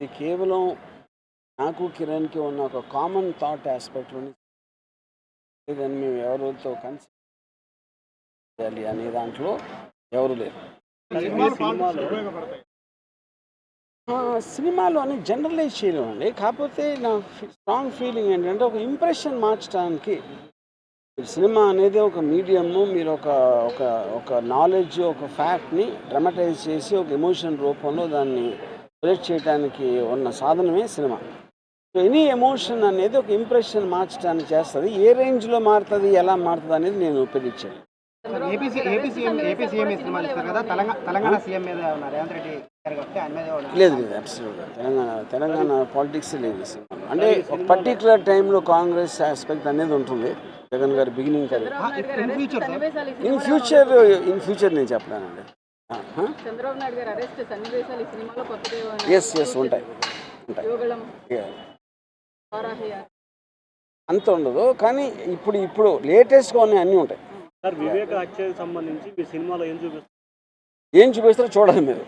ఇది కేవలం నాకు కిరణ్కి ఉన్న ఒక కామన్ థాట్ ఆస్పెక్ట్లోని లేదని మేము ఎవరితో కన్సిడర్ చేయాలి అనే దాంట్లో ఎవరు లేరు. సినిమాలో అని జనరలైజ్ చేయలేమండి. కాకపోతే నా స్ట్రాంగ్ ఫీలింగ్ ఏంటంటే ఒక ఇంప్రెషన్ మార్చడానికి సినిమా అనేది ఒక మీడియము మీరు ఒక ఒక ఒక నాలెడ్జ్ ఒక ఫ్యాక్ట్ని డ్రమటైజ్ చేసి ఒక ఎమోషన్ రూపంలో దాన్ని ప్రొజెక్ట్ చేయడానికి ఉన్న సాధనమే సినిమా. సో ఎనీ ఎమోషన్ అనేది ఒక ఇంప్రెషన్ మార్చడానికి చేస్తుంది. ఏ రేంజ్లో మారుతుంది ఎలా మారుతుంది అనేది నేను ఉన్న- లేదు లేదు తెలంగాణ తెలంగాణ పాలిటిక్స్ లేదు ఈ సినిమాలో. అంటే ఒక పర్టికులర్ టైంలో కాంగ్రెస్ ఆస్పెక్ట్ అనేది ఉంటుంది. జగన్ గారి బిగినింగ్ కదా. ఆ, in future sir? In future in future నేను చెప్పలేనండి. ఎస్ ఎస్ ఉంటాయి అంత ఉండదు కానీ ఇప్పుడు ఇప్పుడు లేటెస్ట్గా ఉన్నాయి అన్నీ ఉంటాయి. సార్ వివేక హత్యకు సంబంధించి మీ సినిమాలో ఏం చూపిస్తారు? ఏం చూపిస్తారో చూడాలి మీరు.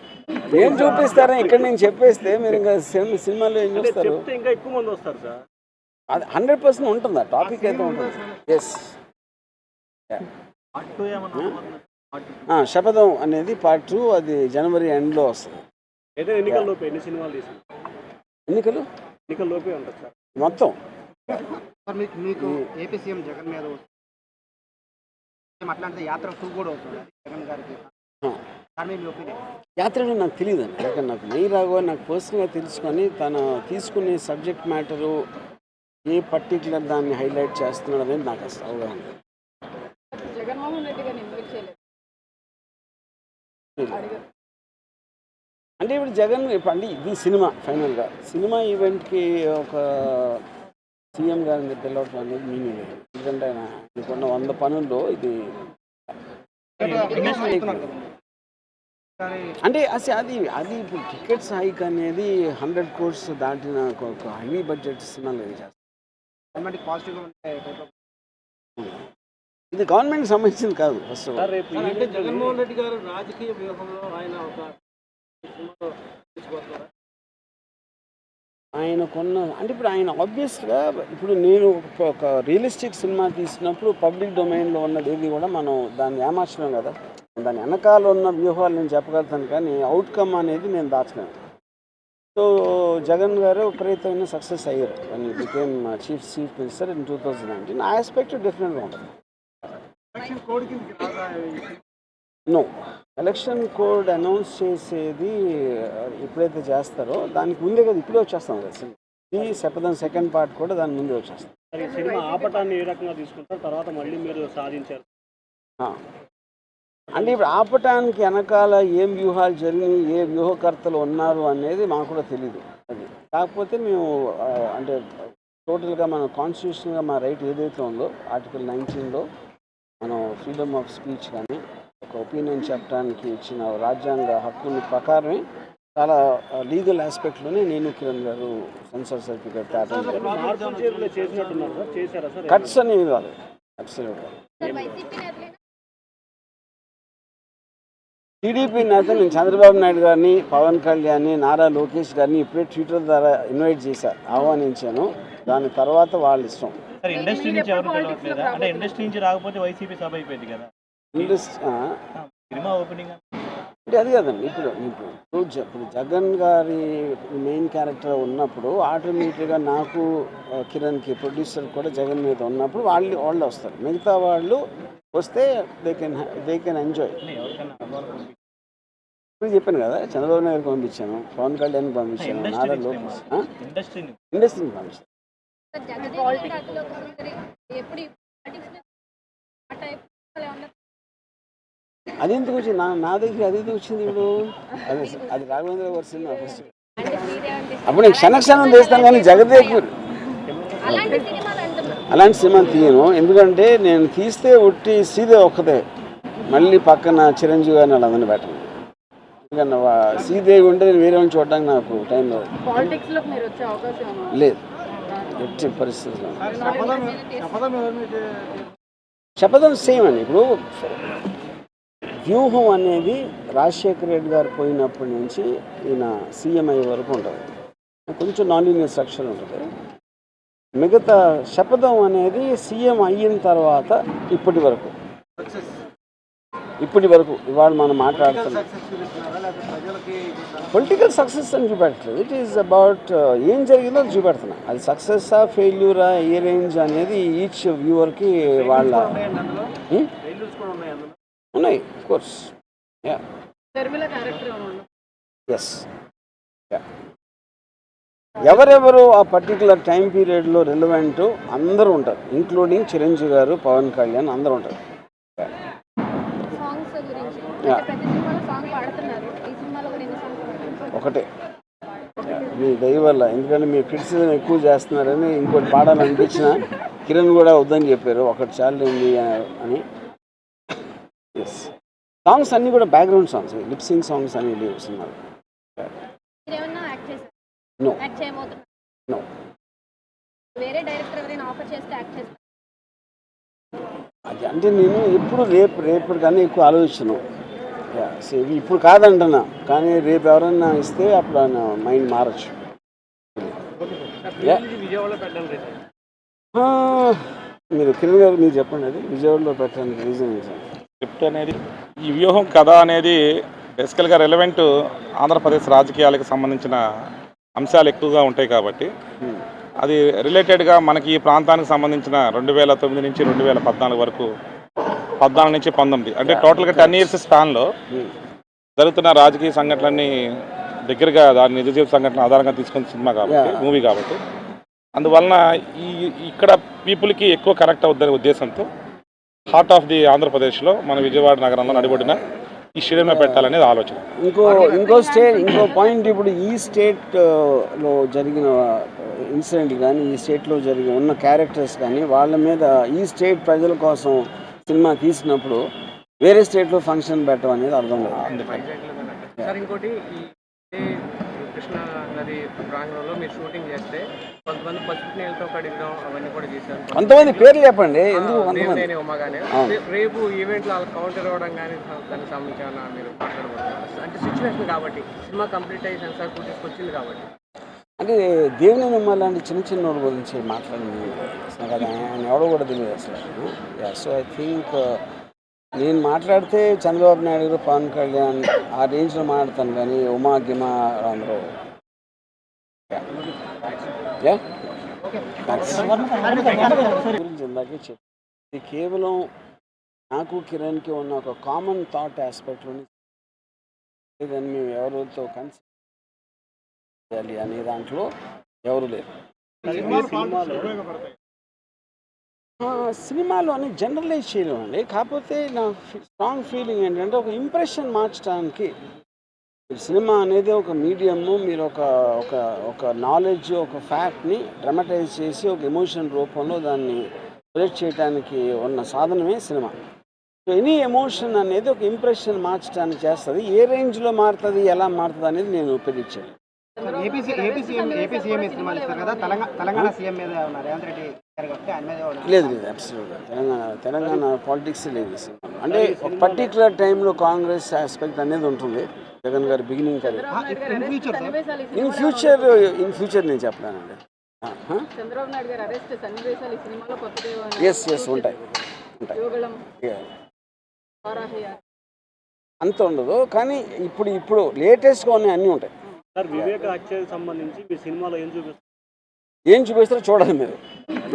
ఏం చూపిస్తారని ఇక్కడ నేను చెప్పేస్తే మీరు ఇంకా సినిమా సినిమాలో ఏం చూస్తారు ఇంకా ఎక్కువ మంది వస్తారు సార్. అది హండ్రెడ్ పర్సెంట్ ఉంటుంది ఆ టాపిక్ అయితే ఉంటుంది. ఎస్ శపథం అనేది పార్ట్ టూ అది జనవరి ఎండ్లో వస్తుంది. ఎన్ని సినిమాలు ఎన్నికలు? ఎన్నికల లోపే ఉంటుంది సార్? మొత్తం. మీకు మీకు ఏపీ సీఎం జగన్ మీద అట్లాంటి యాత్ర కూడా అవుతుంది జగన్ గారికి. యాత్రలో నాకు తెలియదు అండి ఎందుకంటే నాకు నెయ్యి రాఘవ నాకు పర్సనల్గా తెలుసుకొని తను తీసుకునే సబ్జెక్ట్ మ్యాటరు ఏ పర్టికులర్ దాన్ని హైలైట్ చేస్తున్నాడు అనేది నాకు అసలు అవగాహన అంటే ఇప్పుడు జగన్ ఇప్పుడు అంటే ఇది సినిమా ఫైనల్గా. సినిమా ఈవెంట్కి ఒక సీఎం గారిని పిలవటం అనేది మీనింగ్ లేదు ఎందుకంటే ఆయన ఇప్పుడున్న వంద పనుల్లో ఇది అంటే అసలు అది అది ఇప్పుడు టికెట్స్ హైక్ అనేది హండ్రెడ్ కోర్స్ దాటిన ఒక- హెవీ బడ్జెట్ సినిమాలు చేస్తారు ఇది గవర్నమెంట్ సంబంధించింది కాదు ఫస్ట్ సార్ రేపు అంటే జగన్మోహన్ రెడ్డి గారు రాజకీయ వ్యూహంలో ఆయన ఒక? ఆయన కొన్న అంటే ఇప్పుడు ఆయన ఆబ్వియస్గా ఇప్పుడు నేను ఒక- రియలిస్టిక్ సినిమా తీసినప్పుడు పబ్లిక్ డొమైన్లో ఉన్నది ఏది కూడా మనం దాన్ని ఏమార్చలేం కదా. దాని వెనకాల ఉన్న వ్యూహాలు నేను చెప్పగలుగుతాను కానీ అవుట్కమ్ అనేది నేను దాచలేను. సో జగన్ గారు విపరీతమైన సక్సెస్ అయ్యారు. అని became chief chief minister in two thousand nineteen ఆ ఆస్పెక్ట్ డిఫరెంట్గా ఉంటుంది నో ఎలక్షన్ కోడ్ అనౌన్స్ చేసేది ఎప్పుడైతే చేస్తారో దానికి ముందే కదా ఇప్పుడే వచ్చేస్తాం కదా సినిమా. ఈ శపథం సెకండ్ పార్ట్ కూడా దాని ముందే వచ్చేస్తాం. సినిమా ఆపటాన్ని ఏ రకంగా తీసుకుంటారు? తర్వాత మళ్ళీ మీరు సాధించారు. ఆ. అంటే ఇప్పుడు ఆపటానికి వెనకాల ఏం వ్యూహాలు జరిగినాయి ఏ వ్యూహకర్తలు ఉన్నారు అనేది మాకు కూడా తెలియదు అది. కాకపోతే మేము అంటే టోటల్గా మన కాన్స్టిట్యూషన్గా మా రైట్ ఏదైతే ఉందో ఆర్టికల్ నైన్టీన్లో మనం ఫ్రీడమ్ ఆఫ్ స్పీచ్ కానీ ఒక ఒపీనియన్ చెప్పడానికి ఇచ్చిన రాజ్యాంగ హక్కుల ప్రకారమే చాలా లీగల్ ఆస్పెక్ట్లోనే నేను కిరణ్ గారు సెన్సార్ సర్టిఫికేట్ చేశారా కట్స్ అనేవి కాదు అబ్సల్యూట్గా టీడీపీ నేతలు నేను చంద్రబాబు నాయుడు గారిని పవన్ కళ్యాణ్ నారా లోకేష్ గారిని ఇప్పుడే ట్విట్టర్ ద్వారా ఇన్వైట్ చేశా ఆహ్వానించాను. దాని తర్వాత వాళ్ళ ఇష్టం. సార్ ఇండస్ట్రీ నుంచి ఎవరు పిలవట్లేదా అంటే ఇండస్ట్రీ నుంచి రాకపోతే వైసీపీ సభ అయిపోయింది కదా. ఇండస్ట్రీ సినిమా ఓపెనింగ్ అంటే అది కదండి ఇప్పుడు ఇప్పుడు ఇప్పుడు జగన్ గారి మెయిన్ క్యారెక్టర్ ఉన్నప్పుడు ఆటోమేటిక్గా నాకు కిరణ్కి ప్రొడ్యూసర్ కూడా జగన్ మీద ఉన్నప్పుడు వాళ్ళు వాళ్ళు వస్తారు. మిగతా వాళ్ళు వస్తే they can they can enjoy ఇప్పుడు చెప్పాను కదా చంద్రబాబు నాయుడు పంపించాను పవన్ కళ్యాణ్ పంపించాను నారా లోకేష్? ఇండస్ట్రీని. పంపించాను అది ఎందుకు వచ్చింది? నా నా దగ్గర అది ఎందుకు వచ్చింది ఇప్పుడు? అది అది రాఘవేంద్ర గారి సినిమా ఫస్ట్ అప్పుడు నేను క్షణక్షణం తీస్తాను కానీ జగదేక్ అలాంటి సినిమాలు అంటున్నా అలాంటి సినిమా తీయను. ఎందుకంటే నేను తీస్తే ఒట్టి సీదే ఒక్కతే. మళ్ళీ పక్కన చిరంజీవి గారిని వాళ్ళందరినీ పెట్టను. వా- శ్రీదేవి ఉంటే నేను వేరే వాళ్ళని చూడడానికి నాకు టైం లేదు. పాలిటిక్స్లోకి మీరు వచ్చే అవకాశం ఏమన్నా? లేదు. ఎట్టి మీద శపథం సేమ్ అండి. ఇప్పుడు వ్యూహం అనేది రాజశేఖర రెడ్డి గారు పోయినప్పటి నుంచి ఈయన సీఎం అయ్యే వరకు ఉంటుంది. కొంచెం నాన్ లీనియర్ స్ట్రక్చర్ ఉంటుంది. మిగతా శపథం అనేది సీఎం అయిన తర్వాత ఇప్పటి వరకు. ఇప్పటి వరకు. ఇవాళ మనం మాట్లాడుతున్నాం పొలిటికల్ సక్సెస్ అని చూపెట్టలేదు ఇట్ ఈస్ అబౌట్ ఏం జరిగిందో అది చూపెడుతున్నా. అది సక్సెస్సా ఫెయిల్యూరా ఏ రేంజ్ అనేది ఈచ్ వ్యూవర్కి వాళ్ళ ఉన్నాయి కోర్స్ యా ఎస్ ఎవరెవరు ఆ పర్టికులర్ టైం పీరియడ్లో రిలవెంట్ అందరూ ఉంటారు. ఇంక్లూడింగ్ చిరంజీవి గారు పవన్ కళ్యాణ్ అందరూ ఉంటారు సాంగ్స్ గురించి Yeah. అంటే ప్రతి సినిమాలో సాంగ్ పాడుతున్నారు ఈ సినిమాలో కూడా ఎన్ని సాంగ్స్ ఒకటే. మీ దయ వల్ల ఎందుకంటే మీరు క్రిటిసిజం ఎక్కువ చేస్తున్నారని ఇంకోటి పాడాలనిపించిన కిరణ్ కూడా వద్దని చెప్పారు ఒకటి చాలు అని. ఎస్ సాంగ్స్ అన్నీ కూడా బ్యాక్గ్రౌండ్ సాంగ్స్ లిప్సింగ్ సాంగ్స్ అని లేవు సినిమాలు. మీరేమన్నా యాక్ట్ చేశారు No. యాక్ట్ చేయబోతున్నారు No. వేరే డైరెక్టర్ ఎవరైనా ఆఫర్ చేస్తే యాక్ట్ చేస్తారు? అది అంటే నేను ఎప్పుడు రేపు రేపు కానీ ఎక్కువ ఇవి ఇప్పుడు కాదంటున్నా. కానీ రేపు ఎవరన్నా ఇస్తే అప్పుడు ఆయన మైండ్ మారచ్చు. మీరు కిరణ్ గారు మీరు చెప్పండి అది. విజయవాడలో పెట్టడానికి రీజన్ స్క్రిప్ట్ అనేది ఈ వ్యూహం కథ అనేది బేసికల్గా రెలవెంట్ ఆంధ్రప్రదేశ్ రాజకీయాలకు సంబంధించిన అంశాలు ఎక్కువగా ఉంటాయి కాబట్టి. అది రిలేటెడ్గా మనకి ఈ ప్రాంతానికి సంబంధించిన రెండు వేల తొమ్మిది నుంచి రెండు వేల పద్నాలుగు వరకు పద్నాలుగు నుంచి పంతొమ్మిది. అంటే టోటల్గా టెన్ ఇయర్స్ స్పాన్లో. జరుగుతున్న రాజకీయ సంఘటనలన్నీ దగ్గరగా దాని నిజ జీవిత సంఘటన ఆధారంగా తీసుకున్న సినిమా కాబట్టి. మూవీ కాబట్టి. అందువలన ఈ ఇక్కడ పీపుల్కి ఎక్కువ కనెక్ట్ అవుద్దనే ఉద్దేశంతో హార్ట్ ఆఫ్ ది ఆంధ్రప్రదేశ్లో మన విజయవాడ నగరంలో నడిబడిన ఈ స్టేడియంలో పెట్టాలనేది ఆలోచన. ఇంకో ఇంకో స్టేట్ ఇంకో పాయింట్ ఇప్పుడు ఈ స్టేట్ ఆ, లో జరిగిన ఇన్సిడెంట్ కానీ ఈ స్టేట్లో జరిగిన ఉన్న క్యారెక్టర్స్ కానీ వాళ్ళ మీద ఈ స్టేట్ ప్రజల కోసం సినిమా తీసినప్పుడు వేరే స్టేట్లో ఫంక్షన్ పెట్టడం అనేది అర్థం లేదు. సార్ ఇంకోటి కృష్ణా నది ప్రాంగణంలో మీరు షూటింగ్ చేస్తే కొంతమంది పసుపు నీళ్ళతో కడిగడం అవన్నీ కూడా చేశారు. కొంతమంది పేర్లు చెప్పండి. ఎందుకు కొంతమంది ఉమాగానే రేపు ఈవెంట్లో వాళ్ళకి కౌంటర్ ఇవ్వడం కానీ దానికి సంబంధించి ఏమన్నా మీరు మాట్లాడబోతున్నారు? అంటే సిచ్యువేషన్ కాబట్టి సినిమా కంప్లీట్ అయ్యి సెన్సార్ ఫుటేజ్ వచ్చింది కాబట్టి. అంటే దేవుని నమ్మ లాంటి చిన్న చిన్న గురించి మాట్లాడింది నాకు అది ఆయన ఎవడో కూడా తెలియదు అసలు సో ఐ థింక్ నేను మాట్లాడితే చంద్రబాబు నాయుడు గారు పవన్ కళ్యాణ్ ఆ రేంజ్లో మాట్లాడతాను కానీ ఉమా గిమా అందరూ గురించి ఇందాకే చెప్పి ఇది కేవలం నాకు కిరణ్కి ఉన్న ఒక కామన్ థాట్ ఆస్పెక్ట్లోని లేదని మేము ఎవరితో కన్సి చేయాలి అనే దాంట్లో ఎవరు లేరు. సినిమాలోని జనరలైజ్ చేయడం అండి కాకపోతే నా స్ట్రాంగ్ ఫీలింగ్ ఏంటంటే ఒక ఇంప్రెషన్ మార్చడానికి సినిమా అనేది ఒక మీడియము మీరు ఒక ఒక ఒక నాలెడ్జ్ ఒక ఫ్యాక్ట్ని డ్రమటైజ్ చేసి ఒక ఎమోషన్ రూపంలో దాన్ని ప్రొజెక్ట్ చేయడానికి ఉన్న సాధనమే సినిమా సో ఎనీ ఎమోషన్ అనేది ఒక ఇంప్రెషన్ మార్చడానికి చేస్తుంది ఏ రేంజ్లో మారుతుంది ఎలా మారుతుంది అనేది నేను ఉపయోగించాను ఏపీ సీఎం ఏపీ సీఎం సినిమాలు ఇస్తారు కదా తెలంగాణ సీఎం మీద ఉన్నారు రేవంత్ రెడ్డి లేదు లేదు అబ్సల్యూట్ తెలంగాణ తెలంగాణ పాలిటిక్స్ లేదు అంటే ఒక పర్టికులర్ టైంలో కాంగ్రెస్ ఆస్పెక్ట్ అనేది ఉంటుంది. జగన్ గారి బిగినింగ్ కదా. ఇన్ ఫ్యూచర్ ఇన్ ఫ్యూచర్ నేను చెప్పలేనండి చంద్రబాబు నాయుడు గారు అరెస్ట్ సన్నివేశాలు ఈ సినిమాలో కొత్తగా ఎస్ ఎస్ ఉంటాయి. ఉంటాయి. అంత ఉండదు కానీ ఇప్పుడు ఇప్పుడు లేటెస్ట్గా ఉన్నాయి అన్నీ ఉంటాయి. సార్ వివేక హత్యకు సంబంధించి మీ సినిమాలో ఏం చూపిస్తారు? ఏం చూపిస్తారో చూడాలి మీరు.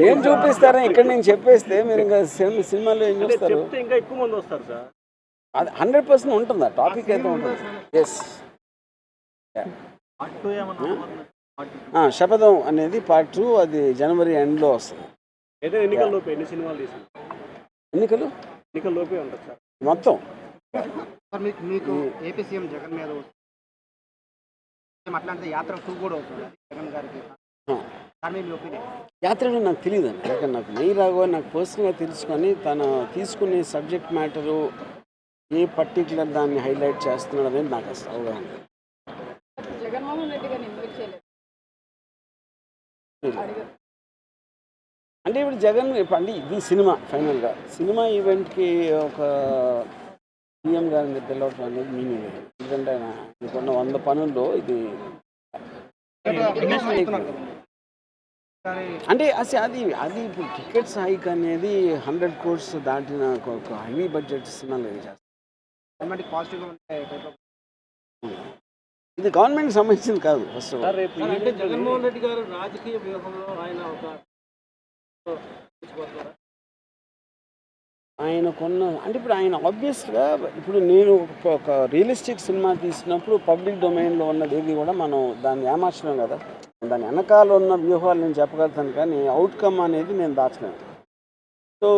ఏం చూపిస్తారని ఇక్కడ నేను చెప్పేస్తే మీరు ఇంకా సినిమా సినిమాలో ఏం చూస్తారు చెప్తే ఇంకా ఎక్కువ మంది వస్తారు సార్. అది హండ్రెడ్ పర్సెంట్ ఉంటుంది ఆ టాపిక్ అయితే ఉంటుంది. ఎస్ శపథం అనేది పార్ట్ టూ అది జనవరి ఎండ్లో వస్తుంది. ఎన్నికల లోపు ఎన్ని సినిమాలు తీసారు? ఎన్నికలు? ఎన్నికల లోపే ఉంటుంది సార్. మొత్తం. సార్ మీకు మీకు ఏపీ సీఎం జగన్ మీద అట్లాంటి యాత్ర కూడా అవుతుంది. జగన్ గారికి. యాత్రలో నాకు తెలియదు అండి ఎందుకంటే నాకు నెయ్యి రాఘవ నాకు పర్సనల్గా తెలుసుకొని తన తీసుకునే సబ్జెక్ట్ మ్యాటరు ఏ పర్టికులర్ దాన్ని హైలైట్ చేస్తున్నాడు అనేది నాకు అసలు అవగాహన అంటే ఇప్పుడు జగన్ ఇప్పుడు అంటే ఇది సినిమా ఫైనల్గా సినిమా ఈవెంట్కి ఒక సీఎం గారిని పిలవటం అనేది మీనింగ్ లేదు. ఎందుకంటే ఆయన ఇప్పుడున్న వంద పనుల్లో ఇది అంటే అసలు అది అది ఇప్పుడు టికెట్స్ హైక్ అనేది హండ్రెడ్ కోర్స్ దాటిన ఒక హెవీ బడ్జెట్ సినిమాలు ఇది చేస్తారు గవర్నమెంట్ సంబంధించింది కాదు ఫస్ట్ సార్ రేపు అంటే జగన్మోహన్ రెడ్డి గారు రాజకీయ వ్యూహంలో ఆయన ఒక ఆయన కొన్న అంటే ఇప్పుడు ఆయన ఆబ్వియస్గా ఇప్పుడు నేను ఒక- రియలిస్టిక్ సినిమా తీసినప్పుడు పబ్లిక్ డొమైన్లో ఉన్నది ఏది కూడా మనం దాన్ని ఏమార్చలేం కదా. దాని వెనకాల ఉన్న వ్యూహాలు నేను చెప్పగలుగుతాను కానీ అవుట్కమ్ అనేది నేను దాచలేను. సో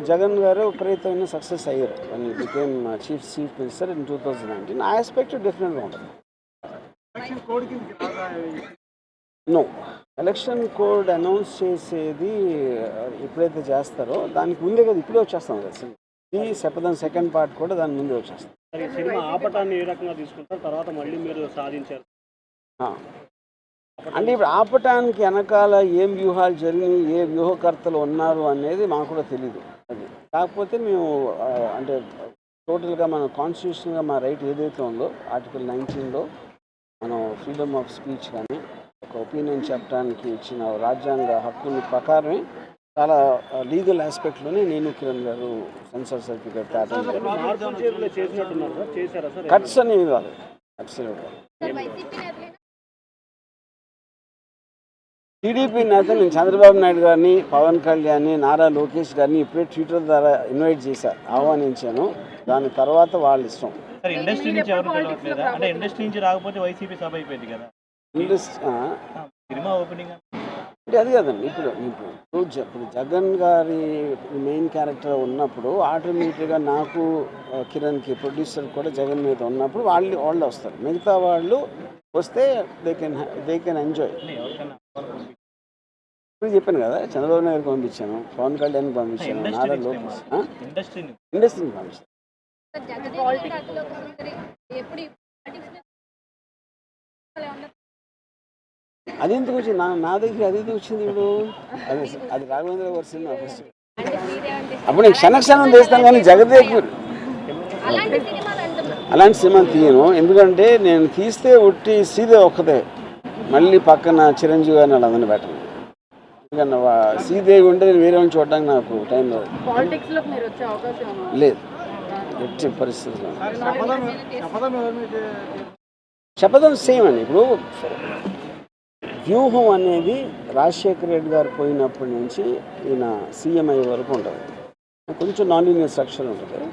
జగన్ గారు విపరీతమైన సక్సెస్ అయ్యారు. అని became chief chief minister in two thousand nineteen ఆ ఆస్పెక్ట్ డిఫరెంట్గా ఉంటుంది. నో ఎలక్షన్ కోడ్ అనౌన్స్ చేసేది ఆ, ఎప్పుడైతే చేస్తారో దానికి ముందే కదా ఇప్పుడే వచ్చేస్తాం కదా ఈ శపథం సెకండ్ పార్ట్ కూడా దాని ముందే వచ్చేస్తాం. సినిమా ఆపటాన్ని ఏ రకంగా తీసుకుంటారు? తర్వాత మళ్ళీ మీరు సాధించారు. అంటే ఇప్పుడు ఆపటానికి వెనకాల ఏం వ్యూహాలు జరిగినాయి ఏ వ్యూహకర్తలు ఉన్నారు అనేది మాకు కూడా తెలియదు అది కాకపోతే మేము అంటే టోటల్గా మన కాన్స్టిట్యూషన్గా మా రైట్ ఏదైతే ఉందో ఆర్టికల్ నైన్టీన్లో మనం ఫ్రీడమ్ ఆఫ్ స్పీచ్ కానీ ఒక ఒపీనియన్ చెప్పడానికి ఇచ్చిన రాజ్యాంగ హక్కుల ప్రకారమే చాలా లీగల్ ఆస్పెక్ట్లోనే నేను కిరణ్ గారు సెన్సార్ సర్టిఫికేట్ కట్స్ అనేవి కాదు అబ్సల్యూట్ టీడీపీ నేతలు నేను చంద్రబాబు నాయుడు గారిని పవన్ కళ్యాణ్ నారా లోకేష్ గారిని ఇప్పుడే ట్విట్టర్ ద్వారా ఇన్వైట్ చేశారు ఆహ్వానించాను. దాని తర్వాత వాళ్ళ ఇష్టం. ఇండస్ట్రీ నుంచి అంటే ఇండస్ట్రీ నుంచి రాకపోతే వైసీపీ సభ అయిపోయింది కదా. ఇండస్- ఆ, సినిమా ఓపెనింగ్ అంటే అది కదండి ఇప్పుడు ఇప్పుడు ఇప్పుడు జగన్ గారి మెయిన్ క్యారెక్టర్ ఉన్నప్పుడు ఆటోమేటిక్గా నాకు కిరణ్కి ప్రొడ్యూసర్ కూడా జగన్ మీద ఉన్నప్పుడు వాళ్ళు వాళ్ళు వస్తారు. మిగతా వాళ్ళు వస్తే they can they can enjoy ఇప్పుడు చెప్పాను కదా చంద్రబాబు నాయుడు పంపించాను పవన్ కళ్యాణ్ పంపించాను నారా లోకేష్? ఇండస్ట్రీని ఇండస్ట్రీని పంపించాను. అది ఎందుకు వచ్చింది? నా నా దగ్గర అది ఎందుకు వచ్చింది ఇప్పుడు? అది అది రాఘవేంద్ర గారి సినిమా ఫస్ట్ అప్పుడు నేను క్షణక్షణం తీస్తాను కానీ జగదేవ్ అలాంటి సినిమా తీయను. ఎందుకంటే నేను తీస్తే ఉట్టి సీదే ఒక్కతే మళ్ళీ పక్కన చిరంజీవి గారిని వాళ్ళందరినీ పెట్టను. ఎందుకంటే వా- శ్రీదేవి ఉంటే నేను వేరే వాళ్ళని చూడడానికి నాకు టైం లేదు. పాలిటిక్స్లోకి మీరు వచ్చే అవకాశం ఏమన్నా? లేదు. ఎట్టి పరిస్థితుల్లో. శపథం సేమ్ అండి. ఇప్పుడు వ్యూహం అనేది రాజశేఖర రెడ్డి గారు పోయినప్పటి నుంచి ఈయన సీఎం అయ్యే వరకు ఉంటుంది. కొంచెం నాన్ లీనియర్ స్ట్రక్చర్ ఉంటుంది.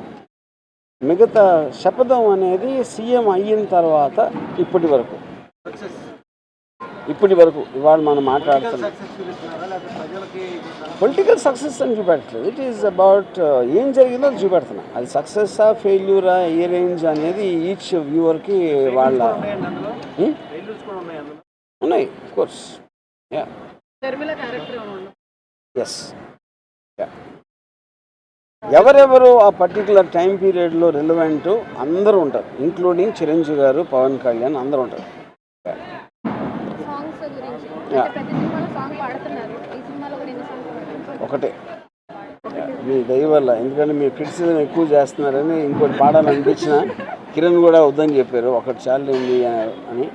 మిగతా శపథం అనేది సీఎం అయిన తర్వాత ఇప్పటి వరకు. ఇప్పటి వరకు ఇవాళ మనం మాట్లాడుతున్నాం పొలిటికల్ సక్సెస్ అని చూపెట్టలేదు ఇట్ ఈస్ అబౌట్ ఏం జరిగిందో అది చూపెడుతున్నా. అది సక్సెస్సా ఫెయిల్యూరా ఏ రేంజ్ అనేది ఈచ్ వ్యూవర్కి వాళ్ళ Hmm? ఉన్నాయి కోర్స్ యా? ఎస్ ఎవరెవరు ఆ పర్టికులర్ టైం పీరియడ్లో రిలవెంట్ అందరూ ఉంటారు. ఇంక్లూడింగ్ చిరంజీవి గారు పవన్ కళ్యాణ్ అందరూ ఉంటారు సాంగ్స్ గురించి Yeah. అంటే ప్రతి సినిమాలో సాంగ్ పాడుతున్నారు ఈ సినిమాలో కూడా ఎన్ని సాంగ్స్ పాడుతున్నారు ఒకటే. మీ దయ వల్ల ఎందుకంటే మీరు క్రిటిసిజం ఎక్కువ చేస్తున్నారని ఇంకోటి పాడాలనిపించిన కిరణ్ కూడా వద్దని చెప్పారు. ఒకటి చాలు అని.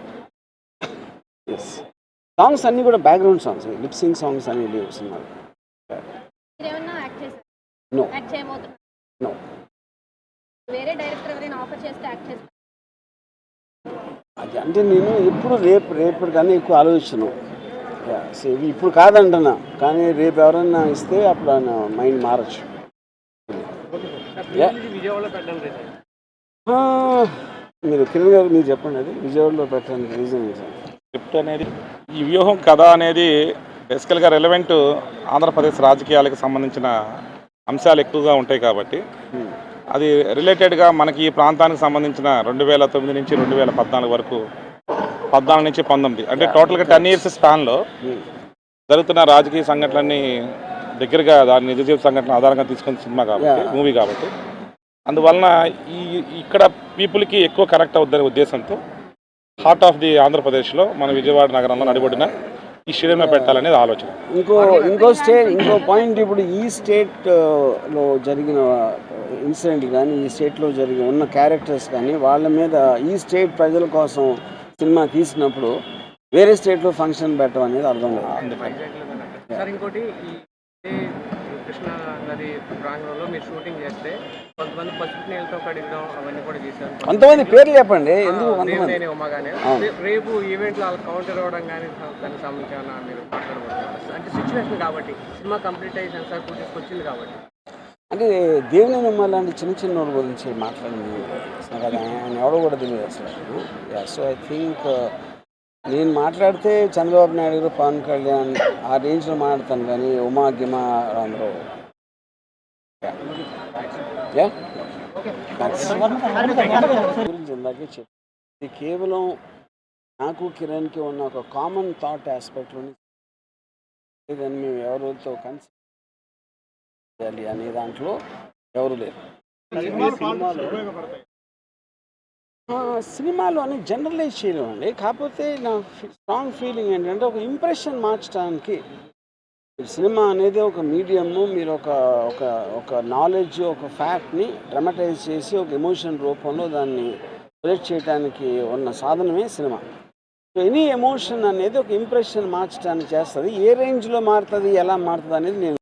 ఎస్ సాంగ్స్ అన్నీ కూడా బ్యాక్గ్రౌండ్ సాంగ్స్ లిప్సింగ్ సాంగ్స్ అని. వేరే డైరెక్టర్ ఎవరైనా ఆఫర్ చేస్తే యాక్ట్ చేస్తారు అది అంటే నేను ఎప్పుడు రేపు రేపు కానీ ఎక్కువ ఇవి ఇప్పుడు కాదంటున్నా. కానీ రేపు ఎవరన్నా ఇస్తే అప్పుడు ఆయన మైండ్ మారచ్చు. మీరు కిరణ్ గారు మీరు చెప్పండి అది విజయవాడలో పెట్టడానికి రీజన్ స్క్రిప్ట్ అనేది ఈ వ్యూహం కథ అనేది బేసికల్గా రెలవెంట్ ఆంధ్రప్రదేశ్ రాజకీయాలకు సంబంధించిన అంశాలు ఎక్కువగా ఉంటాయి కాబట్టి Hmm. అది రిలేటెడ్గా మనకి ఈ ప్రాంతానికి సంబంధించిన రెండు వేల తొమ్మిది నుంచి రెండు వేల పద్నాలుగు వరకు పద్నాలుగు నుంచి పంతొమ్మిది. అంటే టోటల్గా టెన్ ఇయర్స్ స్పాన్లో Hmm. జరుగుతున్న రాజకీయ సంఘటనలన్నీ దగ్గరగా దాని నిజ జీవిత సంఘటన ఆధారంగా తీసుకున్న సినిమా కాబట్టి. మూవీ కాబట్టి. అందువలన ఈ ఇక్కడ పీపుల్కి ఎక్కువ కనెక్ట్ అవుద్దనే ఉద్దేశంతో హార్ట్ ఆఫ్ ది ఆంధ్రప్రదేశ్లో మన విజయవాడ నగరంలో నడిబడిన ఈ స్టేడియంలో పెట్టాలనేది ఆలోచన. ఇంకో ఇంకో స్టేట్ ఇంకో పాయింట్ ఇప్పుడు ఈ స్టేట్ ఆ, లో జరిగిన ఇన్సిడెంట్ కానీ ఈ స్టేట్లో జరిగిన ఉన్న క్యారెక్టర్స్ కానీ వాళ్ళ మీద ఈ స్టేట్ ప్రజల కోసం సినిమా తీసినప్పుడు వేరే స్టేట్లో ఫంక్షన్ పెట్టడం అనేది అర్థం లేదు. అక్కడ. సార్ ఇంకోటి కృష్ణా నది ప్రాంగణంలో మీరు షూటింగ్ చేస్తే కొంతమంది పసుపు నీళ్ళతో కడిగడం అవన్నీ కూడా చేశారు. కొంతమంది పేర్లు చెప్పండి. ఎందుకు కొంతమంది ఉమాగానే రేపు ఈవెంట్లో కౌంటర్ ఇవ్వడం కానీ దానికి మీరు అంటే సిచ్యువేషన్ కాబట్టి సినిమా కంప్లీట్ అయ్యి సెన్సార్ ఫుటేజ్ వచ్చింది కాబట్టి. అంటే దేవుని నమ్మ లాంటి చిన్న చిన్న వాడి గురించి మాట్లాడింది. కదా ఆయన ఎవడో కూడా తెలియదు అసలు. సో ఐ థింక్ నేను మాట్లాడితే చంద్రబాబు నాయుడు గారు పవన్ కళ్యాణ్ ఆ రేంజ్లో మాట్లాడతాను కానీ ఉమా గిమా రాంద్రో గురించి ఇందాకే చెప్పి ఇది కేవలం నాకు కిరణ్కి ఉన్న ఒక కామన్ థాట్ ఆస్పెక్ట్లోని లేదని మేము ఎవరితో కన్సి చేయాలి అనే దాంట్లో ఎవరు లేరు. సినిమాలో అని జనరలైజ్ చేయలేమండి. కాకపోతే నా స్ట్రాంగ్ ఫీలింగ్ ఏంటంటే ఒక ఇంప్రెషన్ మార్చడానికి సినిమా అనేది ఒక మీడియము మీరు ఒక ఒక ఒక నాలెడ్జ్ ఒక ఫ్యాక్ట్ని డ్రమటైజ్ చేసి ఒక ఎమోషన్ రూపంలో దాన్ని ప్రొజెక్ట్ చేయడానికి ఉన్న సాధనమే సినిమా. సో ఎనీ ఎమోషన్ అనేది ఒక ఇంప్రెషన్ మార్చడానికి చేస్తుంది. ఏ రేంజ్లో మారుతుంది ఎలా మారుతుంది అనేది నేను